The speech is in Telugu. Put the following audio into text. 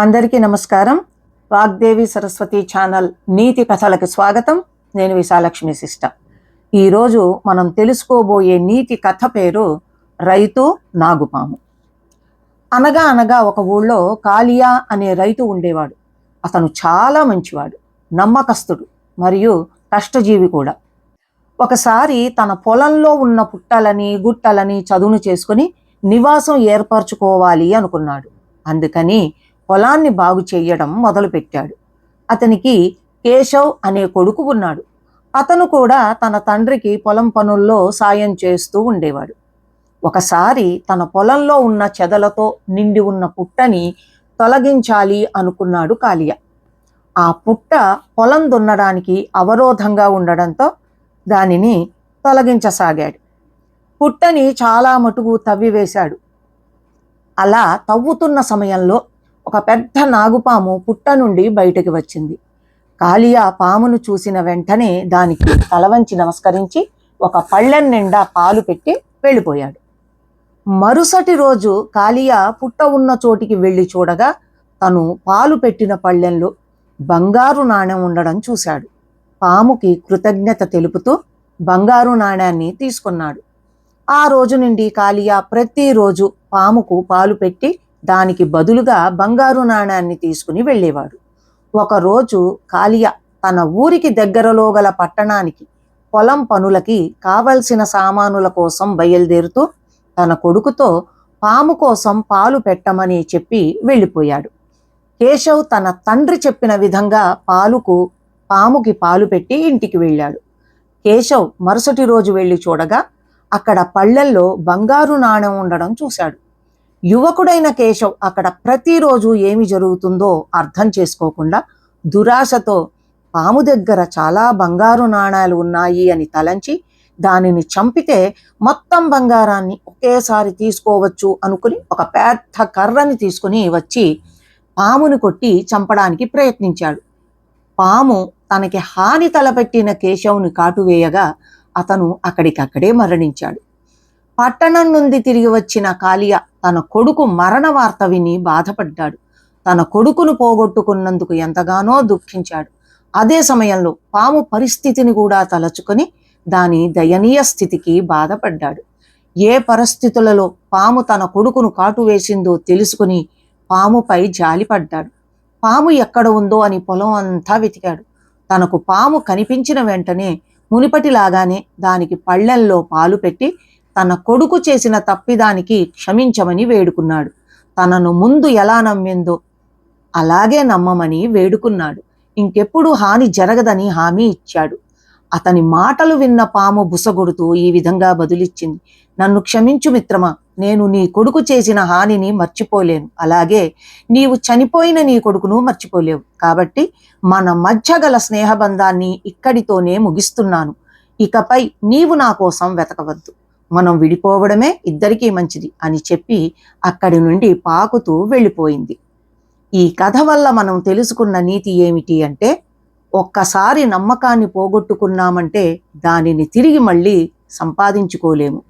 అందరికీ నమస్కారం. వాగ్దేవి సరస్వతి ఛానల్ నీతి కథలకు స్వాగతం. నేను విశాలక్ష్మి సిస్ట ఈరోజు మనం తెలుసుకోబోయే నీతి కథ పేరు రైతు నాగుపాము అనగా అనగా ఒక ఊళ్ళో కాలియా అనే రైతు ఉండేవాడు. అతను చాలా మంచివాడు నమ్మకస్తుడు మరియు కష్టజీవి కూడా. ఒకసారి తన పొలంలో ఉన్న పుట్టలని గుట్టలని చదును చేసుకుని నివాసం ఏర్పరచుకోవాలి అనుకున్నాడు. అందుకని పొలాన్ని బాగు చేయడం మొదలుపెట్టాడు. అతనికి కేశవ్ అనే కొడుకు ఉన్నాడు. అతను కూడా తన తండ్రికి పొలం పనుల్లో సాయం చేస్తూ ఉండేవాడు. ఒకసారి తన పొలంలో ఉన్న చెదలతో నిండి ఉన్న పుట్టని తొలగించాలి అనుకున్నాడు కాలియ ఆ పుట్ట పొలం దున్నడానికి అవరోధంగా ఉండడంతో దానిని తొలగించసాగాడు. పుట్టని చాలా మటుకు తవ్వివేశాడు. అలా తవ్వుతున్న సమయంలో ఒక పెద్ద నాగుపాము పుట్ట నుండి బయటకు వచ్చింది. కాళియా పామును చూసిన వెంటనే దానికి తలవంచి నమస్కరించి ఒక పళ్ళెం నిండా పాలు పెట్టి వెళ్ళిపోయాడు. మరుసటి రోజు కాళియా పుట్ట ఉన్న చోటికి వెళ్ళి చూడగా తను పాలు పెట్టిన పళ్ళెంలో బంగారు నాణెం ఉండడం చూశాడు. పాముకి కృతజ్ఞత తెలుపుతూ బంగారు నాణ్యాన్ని తీసుకున్నాడు. ఆ రోజు నుండి కాళియా ప్రతిరోజు పాముకు పాలు పెట్టి దానికి బదులుగా బంగారు నాణాన్ని తీసుకుని వెళ్ళేవాడు. ఒకరోజు కాలియా తన ఊరికి దగ్గరలో గల పట్టణానికి పొలం పనులకి కావలసిన సామానుల కోసం బయలుదేరుతూ తన కొడుకుతో పాము కోసం పాలు పెట్టమని చెప్పి వెళ్ళిపోయాడు. కేశవ్ తన తండ్రి చెప్పిన విధంగా పాలుకు పాముకి పాలు పెట్టి ఇంటికి వెళ్ళాడు. కేశవ్ మరుసటి రోజు వెళ్ళి చూడగా అక్కడ పళ్ళల్లో బంగారు నాణెం ఉండడం చూశాడు. యువకుడైన కేశవ్ అక్కడ ప్రతిరోజు ఏమి జరుగుతుందో అర్థం చేసుకోకుండా దురాశతో పాము దగ్గర చాలా బంగారు నాణాలు ఉన్నాయి అని తలంచి దానిని చంపితే మొత్తం బంగారాన్ని ఒకేసారి తీసుకోవచ్చు అనుకుని ఒక పెద్ద కర్రని తీసుకుని వచ్చి పామును కొట్టి చంపడానికి ప్రయత్నించాడు. పాము తనకి హాని తలపెట్టిన కేశవుని కాటువేయగా అతను అక్కడికక్కడే మరణించాడు. పట్టణం నుండి తిరిగి వచ్చిన కాలియ తన కొడుకు మరణ వార్త విని బాధపడ్డాడు. తన కొడుకును పోగొట్టుకున్నందుకు ఎంతగానో దుఃఖించాడు. అదే సమయంలో పాము పరిస్థితిని కూడా తలచుకొని దాని దయనీయ స్థితికి బాధపడ్డాడు. ఏ పరిస్థితులలో పాము తన కొడుకును కాటు వేసిందో తెలుసుకుని పాముపై జాలిపడ్డాడు. పాము ఎక్కడ ఉందో అని పొలం అంతా వెతికాడు. తనకు పాము కనిపించిన వెంటనే మునిపటిలాగానే దానికి పళ్ళెల్లో పాలు పెట్టి తన కొడుకు చేసిన తప్పిదానికి క్షమించమని వేడుకున్నాడు. తనను ముందు ఎలా నమ్మిందో అలాగే నమ్మమని వేడుకున్నాడు. ఇంకెప్పుడు హాని జరగదని హామీ ఇచ్చాడు. అతని మాటలు విన్న పాము బుసగొడుతూ ఈ విధంగా బదులిచ్చింది. నన్ను క్షమించు మిత్రమా నేను నీ కొడుకు చేసిన హానిని మర్చిపోలేను. అలాగే నీవు చనిపోయిన నీ కొడుకును మర్చిపోలేవు. కాబట్టి మన మధ్య గల స్నేహబంధాన్ని ఇక్కడితోనే ముగిస్తున్నాను. ఇకపై నీవు నా కోసం వెతకవద్దు. మనం విడిపోవడమే ఇద్దరికీ మంచిది అని చెప్పి అక్కడి నుండి పాకుతూ వెళ్ళిపోయింది. ఈ కథ వల్ల మనం తెలుసుకున్న నీతి ఏమిటి అంటే ఒక్కసారి నమ్మకాన్ని పోగొట్టుకున్నామంటే దానిని తిరిగి మళ్ళీ సంపాదించుకోలేము.